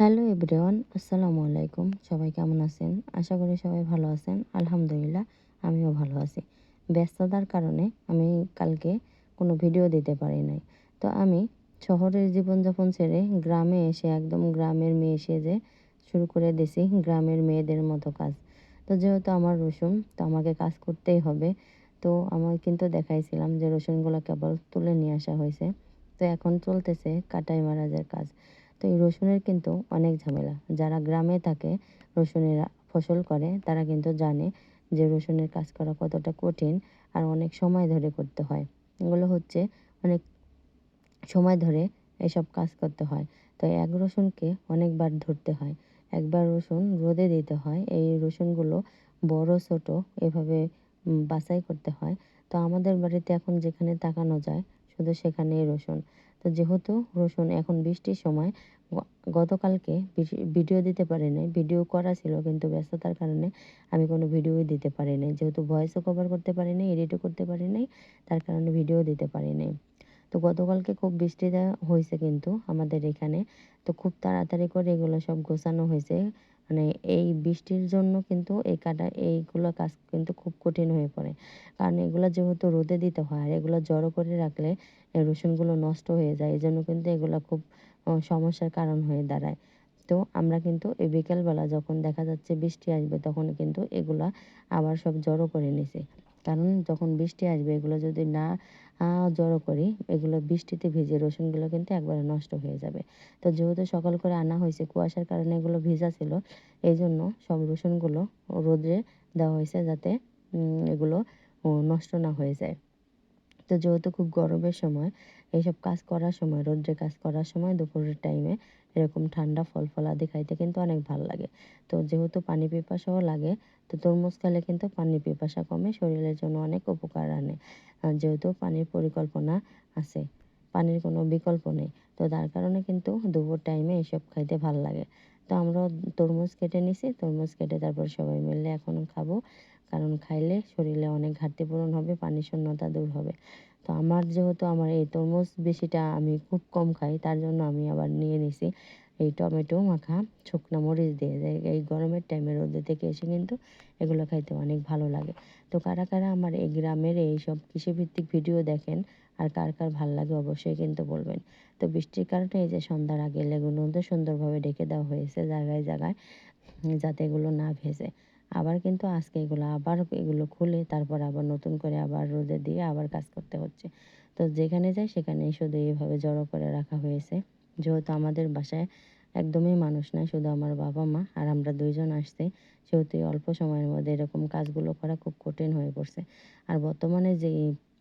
Hello everyone, আসসালামু আলাইকুম। সবাই কেমন আছেন? আশা করি সবাই ভালো আছেন। আলহামদুলিল্লাহ, আমিও ভালো আছি। ব্যস্ততার কারণে আমি কালকে কোনো ভিডিও দিতে পারি নাই। তো আমি শহরের জীবনযাপন ছেড়ে গ্রামে এসে, একদম গ্রামের মেয়ে সেজে শুরু করে দিছি গ্রামের মেয়েদের মতো কাজ। তো যেহেতু আমার রসুন, তো আমাকে কাজ করতেই হবে। তো আমার কিন্তু দেখাইছিলাম যে রসুনগুলো কেবল তুলে নিয়ে আসা হয়েছে। তো এখন চলতেছে কাটাই মারাজের কাজ। তো এই রসুনের কিন্তু অনেক ঝামেলা। যারা গ্রামে থাকে, রসুনের ফসল করে, তারা কিন্তু জানে যে রসুনের কাজ করা কতটা কঠিন আর অনেক সময় ধরে করতে হয়। এগুলো হচ্ছে অনেক সময় ধরে এসব কাজ করতে হয়। তো এক রসুনকে অনেকবার ধরতে হয়। একবার রসুন রোদে দিতে হয়। এই রসুনগুলো বড়, ছোট এভাবে বাছাই করতে হয়। তো আমাদের বাড়িতে এখন যেখানে তাকানো যায় শুধু সেখানেই রসুন। তো যেহেতু রসুন এখন বৃষ্টির সময় গতকালকে ভিডিও দিতে পারি নাই ভিডিও করা ছিল কিন্তু ব্যস্ততার কারণে আমি কোনো ভিডিও দিতে পারি নাই যেহেতু ভয়েসও কভার করতে পারি নাই এডিটও করতে পারি নাই তার কারণে ভিডিও দিতে পারি নাই তো গতকালকে খুব বৃষ্টিটা হয়েছে কিন্তু আমাদের এখানে। তো খুব তাড়াতাড়ি করে এগুলো সব গোছানো হয়েছে। মানে এই বৃষ্টির জন্য কিন্তু এই কাটা, এইগুলো কাজ কিন্তু খুব কঠিন হয়ে পড়ে। কারণ এগুলো যেহেতু রোদে দিতে হয় আর এগুলো জড়ো করে রাখলে রসুনগুলো নষ্ট হয়ে যায়, এই জন্য কিন্তু এগুলো খুব সমস্যার কারণ হয়ে দাঁড়ায়। তো আমরা কিন্তু এই বিকেলবেলা যখন দেখা যাচ্ছে বৃষ্টি আসবে তখন কিন্তু এগুলা আবার সব জড়ো করে নিছে। কারণ যখন বৃষ্টি আসবে এগুলো যদি না জড়ো করি। এগুলো বৃষ্টিতে ভিজে রসুনগুলো কিন্তু একবারে নষ্ট হয়ে যাবে। তো যেহেতু সকাল করে আনা হয়েছে, কুয়াশার কারণে এগুলো ভিজা ছিল এই জন্য সব রসুনগুলো রোদে দেওয়া হয়েছে যাতে এগুলো নষ্ট না হয়ে যায়। তো যেহেতু খুব গরমের সময়, এইসব কাজ করার সময়, রোদ্রে কাজ করার সময়, দুপুরের টাইমে এরকম ঠান্ডা ফল ফলাদি খাইতে কিন্তু অনেক ভালো লাগে। তো যেহেতু পানি পিপাসাও লাগে, তো তরমুজ খেলে কিন্তু পানি পিপাসা কমে, শরীরের জন্য অনেক উপকার আনে। যেহেতু পানির পরিকল্পনা আছে, পানির কোনো বিকল্প নেই, তো তার কারণে কিন্তু দুপুর টাইমে এসব খাইতে ভালো লাগে। তো আমরা তরমুজ কেটে নিছি, তরমুজ কেটে তারপর সবাই মিলে এখন খাব। কারণ খাইলে শরীরে অনেক ঘাটতি পূরণ হবে, পানি শূন্যতা দূর হবে। তো আমার যেহেতু আমার এই তরমুজ বেশিটা আমি খুব কম খাই, তার জন্য আমি আবার নিয়ে নিছি। এই টমেটো, মাখা, শুকনো মরিচ দিয়ে দেয়। এই গরমের টাইমে রোদে থেকে এসে কিন্তু এগুলো খাইতে অনেক ভালো লাগে। তো কারা কারা আমার এই গ্রামের এই সব কৃষিভিত্তিক ভিডিও দেখেন আর কার কার ভালো লাগে অবশ্যই কিন্তু বলবেন। তো বৃষ্টির কারণে এই যে সন্ধ্যার আগে লেগুনো সুন্দরভাবে ডেকে দেওয়া হয়েছে জায়গায় জায়গায়, যাতে এগুলো না ভেজে। আবার কিন্তু আজকে এগুলো আবার এগুলো খুলে তারপর আবার নতুন করে আবার রোদে দিয়ে আবার কাজ করতে হচ্ছে। তো যেখানে যাই সেখানেই শুধু এইভাবে জড়ো করে রাখা হয়েছে। যেহেতু আমাদের বাসায় একদমই মানুষ নাই, শুধু আমার বাবা মা আর আমরা দুইজন আসছি সেহেতু অল্প সময়ের মধ্যে এরকম কাজগুলো করা খুব কঠিন হয়ে পড়ছে। আর বর্তমানে যে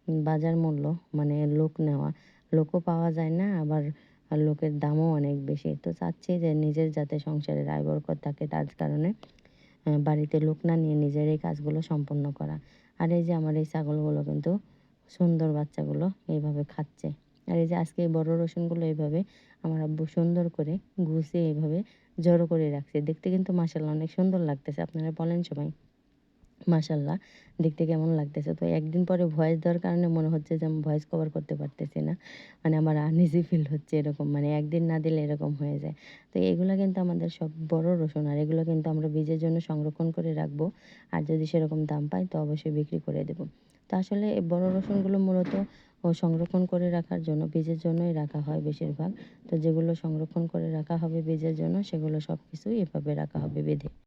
বাজার মূল্য মানে লোক নেওয়া, লোকও পাওয়া যায় না, আবার লোকের দামও অনেক বেশি। তো চাচ্ছি যে নিজের যাতে সংসারের আয় বরকত থাকে, তার কারণে বাড়িতে লোক না নিয়ে নিজের এই কাজগুলো সম্পন্ন করা। আর এই যে আমার এই ছাগলগুলো কিন্তু সুন্দর বাচ্চাগুলো এইভাবে খাচ্ছে। আর এই যে আজকে এই বড় রসুনগুলো এইভাবে আমার আব্বু সুন্দর করে গুছিয়ে এইভাবে জড়ো করে রাখছে। দেখতে কিন্তু মাসাল্লাহ অনেক সুন্দর লাগতেছে, আপনারা বলেন সবাই। মাসাল্লাহ দেখতে কেমন লাগতেছে। তো একদিন পরে ভয়েস দেওয়ার কারণে মনে হচ্ছে যে আমি ভয়েস কভার করতে পারতেছি না। মানে আমার আনইজি ফিল হচ্ছে এরকম মানে একদিন না দিলে এরকম হয়ে যায়। তো এগুলো কিন্তু আমাদের সব বড় রসুন, আর এগুলো কিন্তু আমরা বীজের জন্য সংরক্ষণ করে রাখব। আর যদি সেরকম দাম পাই তো অবশ্যই বিক্রি করে দেবো। তো আসলে বড় রসুনগুলো মূলত সংরক্ষণ করে রাখার জন্য, বীজের জন্যই রাখা হয় বেশিরভাগ। তো যেগুলো সংরক্ষণ করে রাখা হবে বীজের জন্য, সেগুলো সব কিছুই এভাবে রাখা হবে বেঁধে।